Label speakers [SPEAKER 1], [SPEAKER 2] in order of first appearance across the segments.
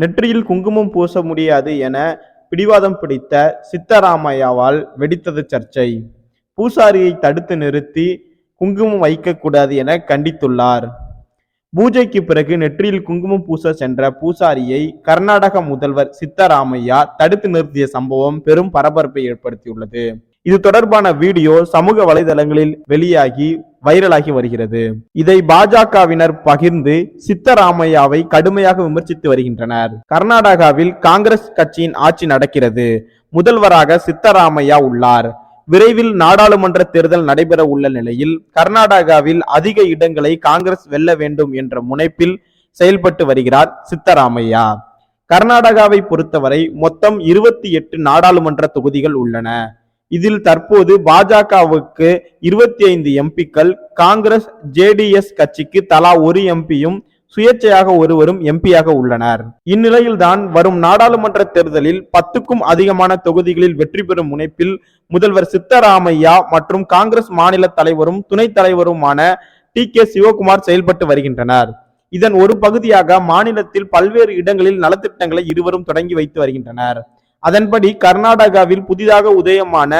[SPEAKER 1] நெற்றியில் குங்குமம் பூச முடியாது என பிடிவாதம் பிடித்த சித்தராமையாவால் வெடித்தது சர்ச்சை. பூசாரியை தடுத்து நிறுத்தி குங்குமம் வைக்கக்கூடாது என கண்டித்துள்ளார். பூஜைக்கு பிறகு நெற்றியில் குங்குமம் பூச சென்ற பூசாரியை கர்நாடக முதல்வர் சித்தராமையா தடுத்து நிறுத்திய சம்பவம் பெரும் பரபரப்பை ஏற்படுத்தியுள்ளது. இது தொடர்பான வீடியோ சமூக வலைதளங்களில் வெளியாகி வைரலாகி வருகிறது. இதை பாஜகவினர் பகிர்ந்து சித்தராமையாவை கடுமையாக விமர்சித்து வருகின்றனர். கர்நாடகாவில் காங்கிரஸ் கட்சியின் ஆட்சி நடக்கிறது. முதல்வராக சித்தராமையா உள்ளார். விரைவில் நாடாளுமன்ற தேர்தல் நடைபெற உள்ள நிலையில் கர்நாடகாவில் அதிக இடங்களை காங்கிரஸ் வெல்ல வேண்டும் என்ற முனைப்பில் செயல்பட்டு வருகிறார் சித்தராமையா. கர்நாடகாவை பொறுத்தவரை மொத்தம் இருபத்தி எட்டு நாடாளுமன்ற தொகுதிகள் உள்ளன. இதில் தற்போது பாஜகவுக்கு இருபத்தி ஐந்து எம்பிக்கள் காங்கிரஸ் ஜேடிஎஸ் கட்சிக்கு தலா ஒரு எம்பியும் சுயேட்சையாக ஒருவரும் எம்பியாக உள்ளனர். இந்நிலையில்தான் வரும் நாடாளுமன்ற தேர்தலில் பத்துக்கும் அதிகமான தொகுதிகளில் வெற்றி பெறும் முனைப்பில் முதல்வர் சித்தராமையா மற்றும் காங்கிரஸ் மாநில தலைவரும் துணைத் தலைவருமான டி. கே. சிவகுமார் செயல்பட்டு வருகின்றனர். இதன் ஒரு பகுதியாக மாநிலத்தில் பல்வேறு இடங்களில் நலத்திட்டங்களை இருவரும் தொடங்கி வைத்து வருகின்றனர். அதன்படி கர்நாடகாவில் புதிதாக உதயமான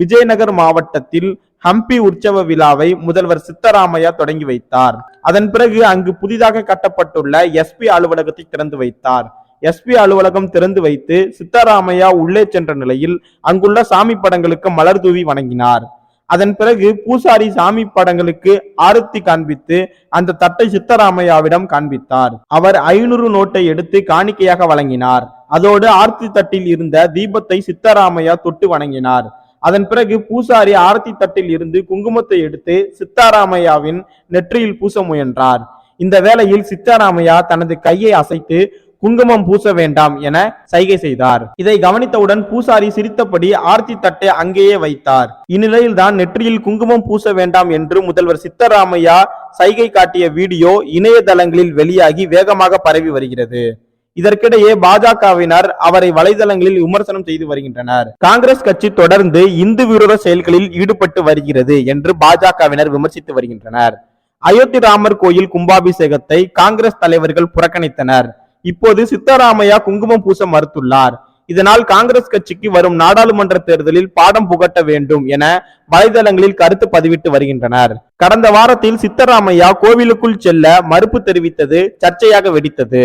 [SPEAKER 1] விஜயநகர் மாவட்டத்தில் ஹம்பி உற்சவ விழாவை முதல்வர் சித்தராமையா தொடங்கி வைத்தார். அதன் பிறகு அங்கு புதிதாக கட்டப்பட்டுள்ள எஸ்பி அலுவலகத்தை திறந்து வைத்தார். எஸ்பி அலுவலகம் திறந்து வைத்து சித்தராமையா உள்ளே சென்ற நிலையில் அங்குள்ள சாமி படங்களுக்கு மலர் தூவி வணங்கினார். அதன் பிறகு பூசாரி சாமி படங்களுக்கு ஆரத்தி காண்பித்து அந்த தட்டை சித்தராமையாவிடம் காண்பித்தார். அவர் ஐநூறு நோட்டை எடுத்து காணிக்கையாக வழங்கினார். அதோடு ஆர்த்தி தட்டில் இருந்த தீபத்தை சித்தராமையா தொட்டு வணங்கினார். அதன் பிறகு பூசாரி ஆரத்தி தட்டில் இருந்து குங்குமத்தை எடுத்து சித்தாராமையாவின் நெற்றியில் பூச முயன்றார். இந்த வேளையில் சித்தாராமையா தனது கையை அசைத்து குங்குமம் பூச வேண்டாம் என சைகை செய்தார். இதை கவனித்தவுடன் பூசாரி சிரித்தபடி ஆர்த்தி தட்டை அங்கேயே வைத்தார். இந்நிலையில்தான் நெற்றியில் குங்குமம் பூச வேண்டாம் என்று முதல்வர் சித்தராமையா சைகை காட்டிய வீடியோ இணையதளங்களில் வெளியாகி வேகமாக பரவி வருகிறது. இதற்கிடையே பாஜகவினர் அவரை வலைதளங்களில் விமர்சனம் செய்து வருகின்றனர். காங்கிரஸ் கட்சி தொடர்ந்து இந்து விரோத செயல்களில் ஈடுபட்டு வருகிறது என்று பாஜகவினர் விமர்சித்து வருகின்றனர். அயோத்தி ராமர் கோயில் கும்பாபிஷேகத்தை காங்கிரஸ் தலைவர்கள் புறக்கணித்தனர். இப்போது சித்தராமையா குங்குமம் பூச மறுத்துள்ளார். இதனால் காங்கிரஸ் கட்சிக்கு வரும் நாடாளுமன்ற தேர்தலில் பாடம் புகட்ட வேண்டும் என வலைதளங்களில் கருத்து பதிவிட்டு வருகின்றனர். கடந்த வாரத்தில் சித்தராமையா கோவிலுக்குள் செல்ல மறுப்பு தெரிவித்தது சர்ச்சையாக வெடித்தது.